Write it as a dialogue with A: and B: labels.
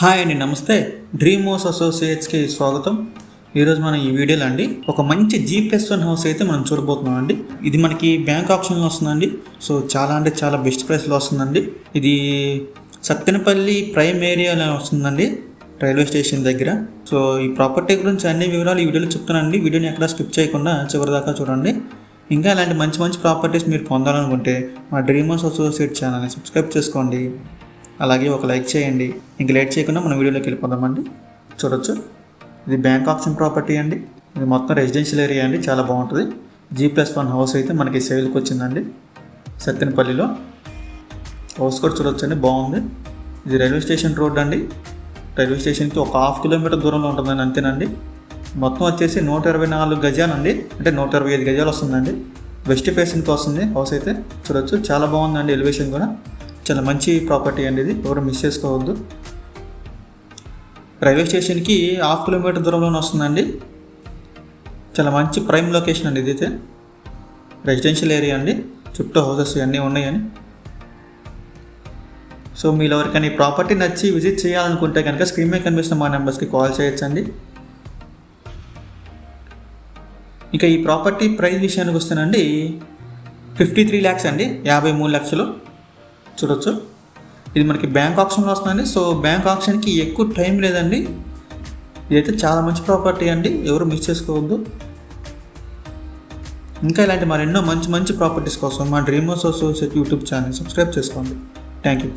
A: Hi అండి నమస్తే. Dream house అసోసియేట్స్కి స్వాగతం. ఈరోజు మనం ఈ వీడియోలో అండి ఒక మంచి జీ ప్లస్ వన్ హౌస్ అయితే మనం చూడబోతున్నాం అండి. ఇది మనకి బ్యాంక్ ఆప్షన్లో వస్తుందండి. సో చాలా అంటే చాలా బెస్ట్ ప్రైస్లో వస్తుందండి. ఇది సత్తెనపల్లి ప్రైమ్ ఏరియాలో వస్తుందండి రైల్వే స్టేషన్ దగ్గర. సో ఈ ప్రాపర్టీ గురించి అన్ని వివరాలు ఈ వీడియోలో చెప్తానండి వీడియోని ఎక్కడ స్కిప్ చేయకుండా చివరి దాకా చూడండి. ఇంకా ఇలాంటి మంచి మంచి ప్రాపర్టీస్ మీరు పొందాలనుకుంటే మా డ్రీమ్ హౌస్ అసోసియేట్ ఛానల్ని సబ్స్క్రైబ్ చేసుకోండి. అలాగే ఒక లైక్ చేయండి. ఇంక లేట్ చేయకుండా మన వీడియోలోకి వెళ్ళిపోదామండి. చూడొచ్చు. ఇది బ్యాంక్ ఆప్షన్ ప్రాపర్టీ అండి. ఇది మొత్తం రెసిడెన్షియల్ ఏరియా అండి. చాలా బాగుంటుంది. జీ ప్లస్ వన్ హౌస్ అయితే మనకి సేల్కి వచ్చిందండి. సత్తెనపల్లిలో హౌస్ కూడా చూడొచ్చండి. బాగుంది. ఇది రైల్వే స్టేషన్ రోడ్ అండి. రైల్వే స్టేషన్కి ఒక హాఫ్ కిలోమీటర్ దూరంలో ఉంటుందండి అంతేనండి. మొత్తం వచ్చేసి నూట ఇరవై నాలుగు గజాలండి. అంటే నూట ఇరవై ఐదు గజాలు వస్తుందండి. వెస్ట్ ఫేసింగ్కి వస్తుంది హౌస్ అయితే. చూడొచ్చు. చాలా బాగుందండి ఎలివేషన్ కూడా. చాలా మంచి ప్రాపర్టీ అండి ఇది. ఎవరు మిస్ చేసుకోవద్దు. రైల్వే స్టేషన్కి హాఫ్ కిలోమీటర్ దూరంలోనే వస్తుందండి. చాలా మంచి ప్రైమ్ లొకేషన్ అండి ఇదైతే. రెసిడెన్షియల్ ఏరియా అండి. చుట్టూ హౌసెస్ ఇవన్నీ ఉన్నాయని సో మీరు ఎవరికైనా ఈ ప్రాపర్టీ నచ్చి విజిట్ చేయాలనుకుంటే కనుక స్క్రీన్ మీద కనిపిస్తున్న మా నెంబర్స్కి కాల్ చేయొచ్చండి. ఇంకా ఈ ప్రాపర్టీ ప్రైస్ విషయానికి వస్తేనండి ఫిఫ్టీ త్రీ ల్యాక్స్ అండి. యాభై మూడు లక్షలు. చూడొచ్చు. ఇది మనకి బ్యాంక్ ఆప్షన్లో వస్తుందండి. సో బ్యాంక్ ఆప్షన్కి ఎక్కువ టైం లేదండి. ఇదైతే చాలా మంచి ప్రాపర్టీ అండి. ఎవరు మిస్ చేసుకోవద్దు. ఇంకా ఇలాంటి మరెన్నో మంచి మంచి ప్రాపర్టీస్ కోసం మా dream house associate YouTube channel subscribe చేసుకోండి. Thank you